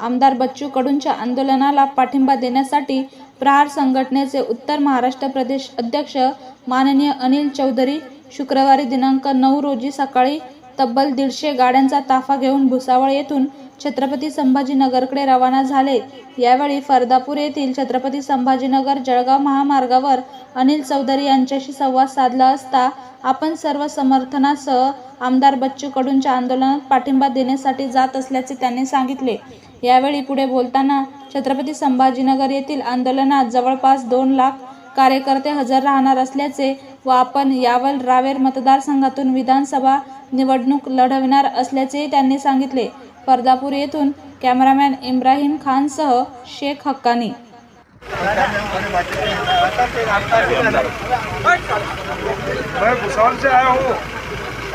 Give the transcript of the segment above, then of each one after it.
आमदार बच्चू कडूंच्या आंदोलनाला पाठिंबा देण्यासाठी प्रहार संघटनेचे उत्तर महाराष्ट्र प्रदेश अध्यक्ष माननीय अनिल चौधरी शुक्रवारी दिनांक नऊ रोजी सकाळी तब्बल दीडशे गाड्यांचा ताफा घेऊन भुसावळ येथून छत्रपती संभाजीनगरकडे रवाना झाले. यावेळी फरदापूर येथील छत्रपती संभाजीनगर जळगाव महामार्गावर अनिल चौधरी यांच्याशी संवाद साधला असता आपण सर्व समर्थनासह आमदार बच्चू कडूंच्या आंदोलनात पाठिंबा देण्यासाठी जात असल्याचे त्यांनी सांगितले. यावेळी पुढे बोलताना छत्रपती संभाजीनगर येथील आंदोलनात जवळपास दोन लाख कार्यकर्ते हजर राहणार असल्याचे व आपण यावल रावेर मतदारसंघातून विधानसभा निवडणूक लढविणार असल्याचेही त्यांनी सांगितले. फरदापूर येथून कॅमेरामॅन इब्राहिम खानसह शेख हक्कानी. मैं भुसावल से आया हूँ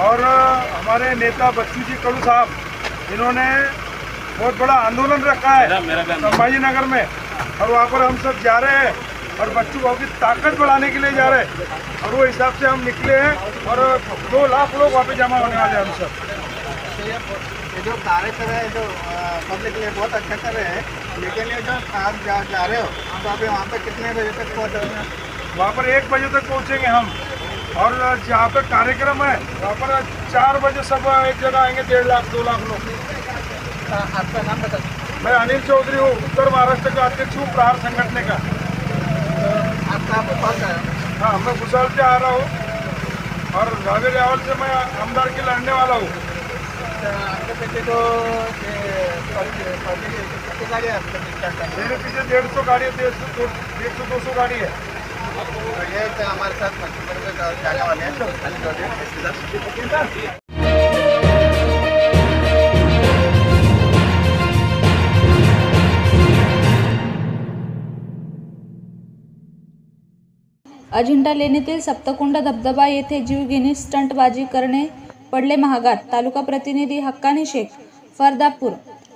और हमारे नेता बच्चू जी कड़ू साहब इन्होंने बहुत बड़ा आंदोलन रखा है संभाजी नगर में। और वहाँ पर हम सब जा रहे हैं और बच्चू भाव की ताकत बढ़ाने के लिए जा रहे हैं। और वो हिसाब से हम निकले हैं और दो लाख लोग वहाँ पे जमा होने वाले हैं हम सब। ये जो कार्य कर रहे हैं जो पब्लिक के लिए बहुत अच्छा कर रहे हैं। लेकिन ये जो आप जा, जा रहे हो तो अभी वहाँ पे कितने बजे तक पहुँच रहे हैं वहाँ पर एक बजे तक पहुँचेंगे हम। और जहाँ पर कार्यक्रम है वहाँ पर चार बजे सब एक जगह आएँगे डेढ़ लाख दो लाख लोग। आपका नाम बता मैं अनिल चौधरी हूँ उत्तर महाराष्ट्र का अध्यक्ष हूँ प्रहार संगठन का। आपका भोपाल का है? मैं भुसावल से आ रहा हूँ। और रावे रावल से मैं आमदार के लड़ने वाला हूँ। मेरे पीछे डेढ़ सौ गाड़ी है डेढ़ सौ डेढ़ सौ दो सौ गाड़ी है ये हमारे साथ जाने वाले हैं अजिंठा लेणीतील सप्तकुंड धबधबा येथे जीवघेणी स्टंटबाजी करणे पडले महागात. तालुका प्रतिनिधी हक्कानी शेख फरदापूर.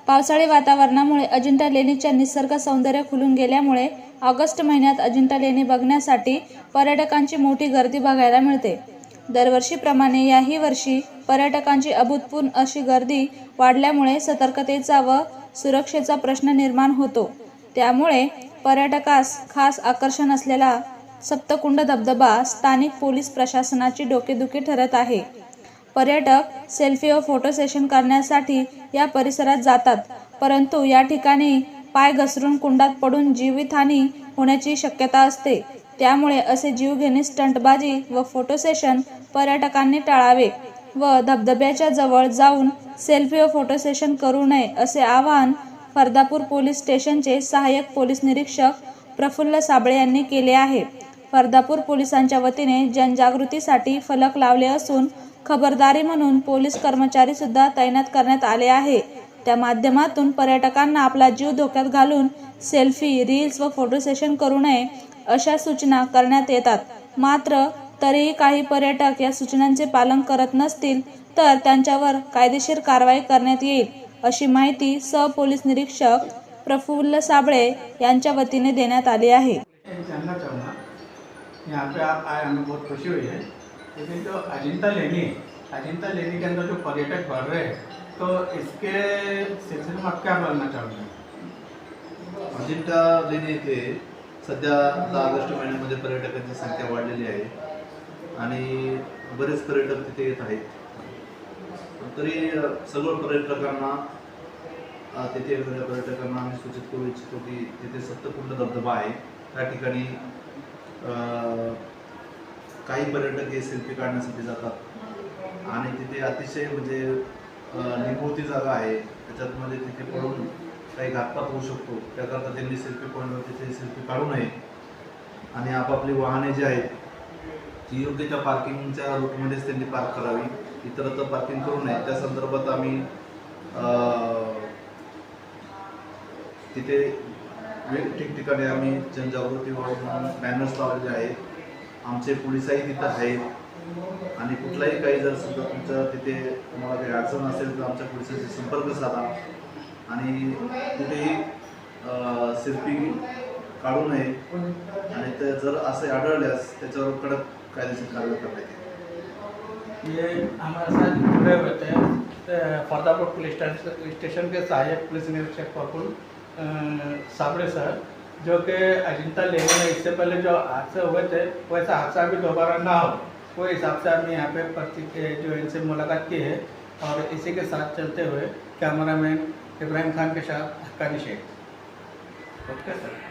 पावसाळी वातावरणामुळे अजिंठा लेणीच्या निसर्ग सौंदर्य खुलून गेल्यामुळे ऑगस्ट महिन्यात अजिंठा लेणी बघण्यासाठी पर्यटकांची मोठी गर्दी बघायला मिळते. दरवर्षीप्रमाणे याही वर्षी पर्यटकांची अभूतपूर्व अशी गर्दी वाढल्यामुळे सतर्कतेचा व सुरक्षेचा प्रश्न निर्माण होतो. त्यामुळे पर्यटकास खास आकर्षण असलेला सप्तकुंड धबधबा स्थानिक पोलीस प्रशासनाची डोकेदुखी ठरत आहे. पर्यटक सेल्फी व फोटो सेशन करण्यासाठी या परिसरात जातात. परंतु या ठिकाणी पाय घसरून कुंडात पडून जीवितहानी होण्याची शक्यता असते. त्यामुळे असे जीवघेणी स्टंटबाजी व फोटो सेशन पर्यटकांनी टाळावे व धबधब्याच्या जवळ जाऊन सेल्फी व फोटो सेशन करू नये असे आवाहन फरदापूर पोलीस स्टेशनचे सहाय्यक पोलीस निरीक्षक प्रफुल्ल साबळे यांनी केले आहे. फरदापूर पोलिसांच्या वतीने जनजागृतीसाठी फलक लावले असून खबरदारी म्हणून पोलीस कर्मचारी सुद्धा तैनात करण्यात आले आहे. त्या माध्यमातून पर्यटकांना आपला जीव धोक्यात घालून सेल्फी रील्स व फोटो सेशन करू नये अशा सूचना करण्यात येतात. मात्र तरीही काही पर्यटक या सूचनांचे पालन करत नसतील तर त्यांच्यावर कायदेशीर कारवाई करण्यात येईल अशी माहिती सहपोलीस निरीक्षक प्रफुल्ल साबळे यांच्या वतीने देण्यात आली आहे. यहाँ पे आप आए हमें बहुत खुशी हुई है लेकिन जो अजिंता लेनी अजिंता लेनी के अंदर जो पर्यटक बढ़ रहे हैं तो इसके सिलसिले में आप क्या बोलना चाहोगे अजिंठा लेणी येथे सध्या आता ऑगस्ट महिन्यामध्ये पर्यटकांची संख्या वाढलेली आहे आणि बरेच पर्यटक तिथे येत आहेत. तरी अ, सर्व पर्यटकांना तिथे येणाऱ्या पर्यटकांना आम्ही सूचित करू इच्छितो की तिथे सप्तकुंड धबधबा आहे. त्या ठिकाणी काही पर्यटक हे सेल्फी काढण्यासाठी जातात. आणि तिथे अतिशय म्हणजे अ, निभोवती जागा आहे. त्याच्यात मध्ये तिथे पडून काही घातपात होऊ शकतो. त्याकरता त्यांनी सेल्फी पॉईंटवर तिथे सेल्फी काढू नये. आणि आपापली वाहने जी आहेत ती योग्य त्या पार्किंगच्या रूटमध्येच त्यांनी पार्क करावी. इतरत्र पार्किंग करू नये. त्या संदर्भात आम्ही तिथे ठिकठिकाणी आम्ही जनजागृती म्हणून बॅनर्स लावलेले आहेत. आमचे पोलिसही तिथं आहेत. आणि कुठलाही काही जर समजा तुमचं तिथे तुम्हाला काही अडचण असेल तर आमच्या पोलिसांशी संपर्क साधा. आणि कुठेही सेल्फी काढू नये. आणि ते जर असे आढळल्यास त्याच्यावर कडक कायदेशीर कारवाई करण्यात येईल. ये हमारे साथ जुड़े हुए थे फरदापुर पुलिस स्टेशन स्टेशन के सहायक पुलिस निरीक्षक प्रफुल साबड़े सर, जो कि अजिंता लेने में इससे पहले जो हादसे हुए थे, वैसा हादसा भी दोबारा ना हो। वो हिसाब से हमने यहाँ पे पर्ची के जो इनसे मुलाकात की है और इसी के साथ चलते हुए कैमरामैन इब्राहिम खान के साथ हक्का शेख ओके सर।